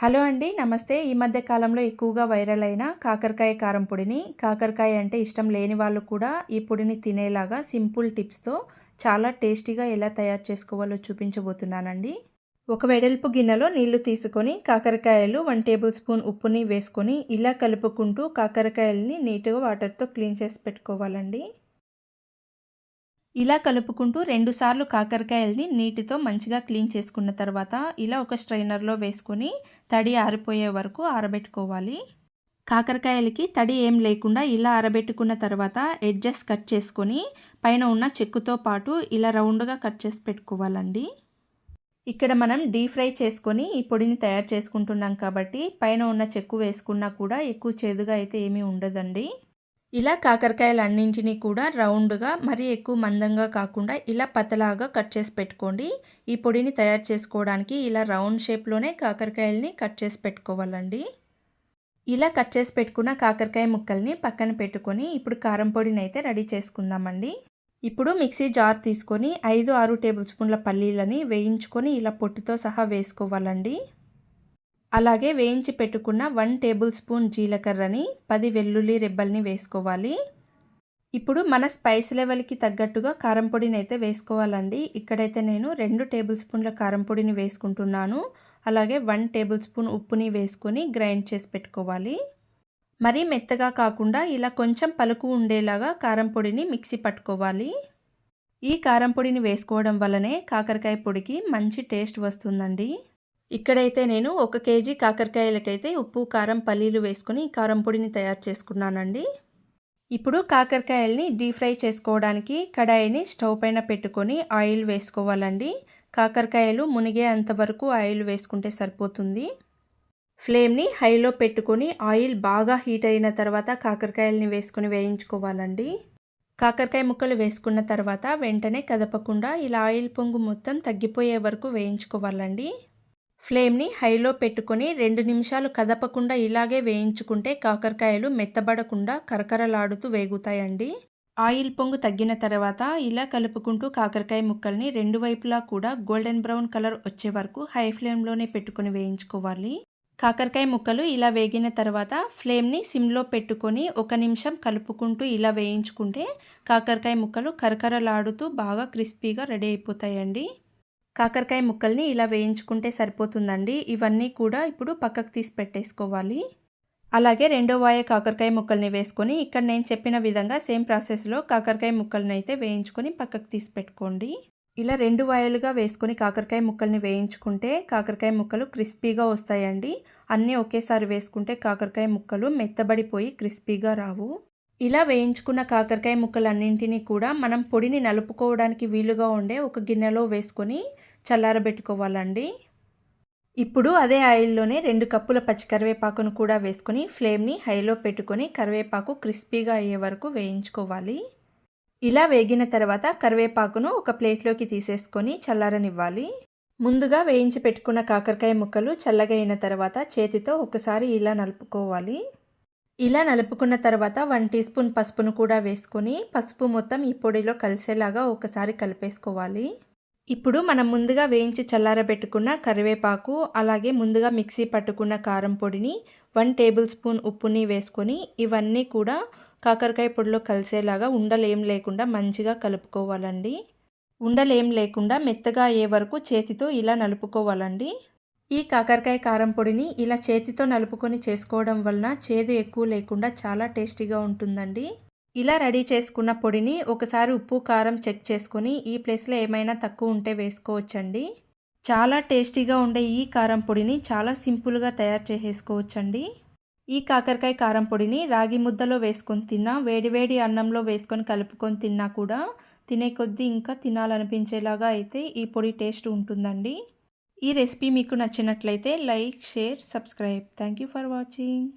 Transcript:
Hello అండి నమస్తే. ఈ మధ్య కాలంలో ఎక్కువగా వైరల్ అయిన కాకరకాయ కారం పొడిని కాకరకాయ అంటే ఇష్టం లేని వాళ్ళు కూడా ఈ పొడిని తినేలాగా సింపుల్ టిప్స్తో చాలా టేస్టీగా ఎలా తయారు చేసుకోవాలో చూపించబోతున్నానండి. ఒక వెడల్పు గిన్నెలో నీళ్ళు తీసుకొని కాకరకాయలు వన్ టేబుల్ స్పూన్ ఉప్పుని వేసుకొని ఇలా కలుపుకుంటూ కాకరకాయలని నీట్గా వాటర్తో క్లీన్ చేసి పెట్టుకోవాలండి. ఇలా కలుపుకుంటూ రెండుసార్లు కాకరకాయల్ని నీటితో మంచిగా క్లీన్ చేసుకున్న తర్వాత ఇలా ఒక స్ట్రైనర్లో వేసుకొని తడి ఆరిపోయే వరకు ఆరబెట్టుకోవాలి. కాకరకాయలకి తడి ఏం లేకుండా ఇలా ఆరబెట్టుకున్న తర్వాత ఎడ్జెస్ కట్ చేసుకొని పైన ఉన్న చెక్కుతో పాటు ఇలా రౌండ్గా కట్ చేసి పెట్టుకోవాలండి. ఇక్కడ మనం డీప్ ఫ్రై చేసుకొని ఈ పొడిని తయారు చేసుకుంటున్నాం కాబట్టి పైన ఉన్న చెక్కు వేసుకున్నా కూడా ఎక్కువ చేదుగా అయితే ఏమీ ఉండదండి. ఇలా కాకరకాయలు అన్నింటినీ కూడా రౌండ్గా మరీ ఎక్కువ మందంగా కాకుండా ఇలా పతలాగా కట్ చేసి పెట్టుకోండి. ఈ పొడిని తయారు చేసుకోవడానికి ఇలా రౌండ్ షేప్లోనే కాకరకాయలని కట్ చేసి పెట్టుకోవాలండి. ఇలా కట్ చేసి పెట్టుకున్న కాకరకాయ ముక్కల్ని పక్కన పెట్టుకొని ఇప్పుడు కారం పొడిని అయితే రెడీ చేసుకుందామండి. ఇప్పుడు మిక్సీ జార్ తీసుకొని ఐదు ఆరు టేబుల్ స్పూన్ల పల్లీలని వేయించుకొని ఇలా పొట్టుతో సహా వేసుకోవాలండి. అలాగే వేయించి పెట్టుకున్న వన్ టేబుల్ స్పూన్ జీలకర్రని పది వెల్లుల్లి రెబ్బల్ని వేసుకోవాలి. ఇప్పుడు మన స్పైస్ లెవెల్కి తగ్గట్టుగా కారం పొడిని అయితే వేసుకోవాలండి. ఇక్కడైతే నేను రెండు టేబుల్ స్పూన్ల కారం పొడిని వేసుకుంటున్నాను. అలాగే వన్ టేబుల్ స్పూన్ ఉప్పుని వేసుకొని గ్రైండ్ చేసి పెట్టుకోవాలి. మరీ మెత్తగా కాకుండా ఇలా కొంచెం పలుకు ఉండేలాగా కారం పొడిని మిక్సీ పట్టుకోవాలి. ఈ కారం పొడిని వేసుకోవడం వల్లనే కాకరకాయ పొడికి మంచి టేస్ట్ వస్తుందండి. ఇక్కడైతే నేను ఒక కేజీ కాకరకాయలకైతే ఉప్పు కారం పల్లీలు వేసుకుని కారం పొడిని తయారు చేసుకున్నానండి. ఇప్పుడు కాకరకాయల్ని డీప్ ఫ్రై చేసుకోవడానికి కడాయిని స్టవ్ పైన పెట్టుకొని ఆయిల్ వేసుకోవాలండి. కాకరకాయలు మునిగే అంతవరకు ఆయిల్ వేసుకుంటే సరిపోతుంది. ఫ్లేమ్ని హైలో పెట్టుకొని ఆయిల్ బాగా హీట్ అయిన తర్వాత కాకరకాయలని వేసుకొని వేయించుకోవాలండి. కాకరకాయ ముక్కలు వేసుకున్న తర్వాత వెంటనే కదపకుండా ఇలా ఆయిల్ పొంగు మొత్తం తగ్గిపోయే వరకు వేయించుకోవాలండి. ఫ్లేమ్ని హైలో పెట్టుకొని రెండు నిమిషాలు కదపకుండా ఇలాగే వేయించుకుంటే కాకరకాయలు మెత్తబడకుండా కరకరలాడుతూ వేగుతాయండి. ఆయిల్ పొంగు తగ్గిన తర్వాత ఇలా కలుపుకుంటూ కాకరకాయ ముక్కల్ని రెండు వైపులా కూడా గోల్డెన్ బ్రౌన్ కలర్ వచ్చే వరకు హై ఫ్లేమ్లోనే పెట్టుకొని వేయించుకోవాలి. కాకరకాయ ముక్కలు ఇలా వేగిన తర్వాత ఫ్లేమ్ని సిమ్లో పెట్టుకొని ఒక నిమిషం కలుపుకుంటూ ఇలా వేయించుకుంటే కాకరకాయ ముక్కలు కరకరలాడుతూ బాగా క్రిస్పీగా రెడీ అయిపోతాయండి. కాకరకాయ ముక్కల్ని ఇలా వేయించుకుంటే సరిపోతుందండి. ఇవన్నీ కూడా ఇప్పుడు పక్కకు తీసి పెట్టేసుకోవాలి. అలాగే రెండో వాయ కాకరకాయ ముక్కల్ని వేసుకొని ఇక్కడ నేను చెప్పిన విధంగా సేమ్ ప్రాసెస్లో కాకరకాయ ముక్కల్ని అయితే వేయించుకొని పక్కకు తీసి పెట్టుకోండి. ఇలా రెండు వాయలుగా వేసుకొని కాకరకాయ ముక్కల్ని వేయించుకుంటే కాకరకాయ ముక్కలు క్రిస్పీగా వస్తాయండి. అన్నీ ఒకేసారి వేసుకుంటే కాకరకాయ ముక్కలు మెత్తబడిపోయి క్రిస్పీగా రావు. ఇలా వేయించుకున్న కాకరకాయ ముక్కలన్నింటినీ కూడా మనం పొడిని నలుపుకోవడానికి వీలుగా ఉండే ఒక గిన్నెలో వేసుకొని చల్లారబెట్టుకోవాలండి. ఇప్పుడు అదే ఆయిల్లోనే రెండు కప్పుల పచ్చి కరివేపాకును కూడా వేసుకొని ఫ్లేమ్ని హైలో పెట్టుకొని కరివేపాకు క్రిస్పీగా అయ్యే వరకు వేయించుకోవాలి. ఇలా వేగిన తర్వాత కరివేపాకును ఒక ప్లేట్లోకి తీసేసుకొని చల్లారనివ్వాలి. ముందుగా వేయించి పెట్టుకున్న కాకరకాయ ముక్కలు చల్లగా అయిన తర్వాత చేతితో ఒకసారి ఇలా నలుపుకోవాలి. ఇలా నలుపుకున్న తర్వాత వన్ టీ స్పూన్ పసుపును కూడా వేసుకొని పసుపు మొత్తం ఈ పొడిలో కలిసేలాగా ఒకసారి కలిపేసుకోవాలి. ఇప్పుడు మనం ముందుగా వేయించి చల్లారబెట్టుకున్న కరివేపాకు అలాగే ముందుగా మిక్సీ పట్టుకున్న కారం పొడిని వన్ టేబుల్ స్పూన్ ఉప్పుని వేసుకొని ఇవన్నీ కూడా కాకరకాయ పొడిలో కలిసేలాగా ఉండలేం లేకుండా మంచిగా కలుపుకోవాలండి. ఉండలేం లేకుండా మెత్తగా అయ్యే వరకు చేతితో ఇలా నలుపుకోవాలండి. ఈ కాకరకాయ కారం పొడిని ఇలా చేతితో నలుపుకొని చేసుకోవడం వలన చేదు ఎక్కువ లేకుండా చాలా టేస్టీగా ఉంటుందండి. ఇలా రెడీ చేసుకున్న పొడిని ఒకసారి ఉప్పు కారం చెక్ చేసుకొని ఈ ప్లేస్లో ఏమైనా తక్కువ ఉంటే వేసుకోవచ్చండి. చాలా టేస్టీగా ఉండే ఈ కారం పొడిని చాలా సింపుల్గా తయారు చేసేసుకోవచ్చండి. ఈ కాకరకాయ కారం పొడిని రాగి ముద్దలో వేసుకొని తిన్నా వేడివేడి అన్నంలో వేసుకొని కలుపుకొని తిన్నా కూడా తినే కొద్దీ ఇంకా తినాలనిపించేలాగా అయితే ఈ పొడి టేస్ట్ ఉంటుందండి. ఈ రెసిపీ మీకు నచ్చినట్లయితే like share subscribe. Thank you for watching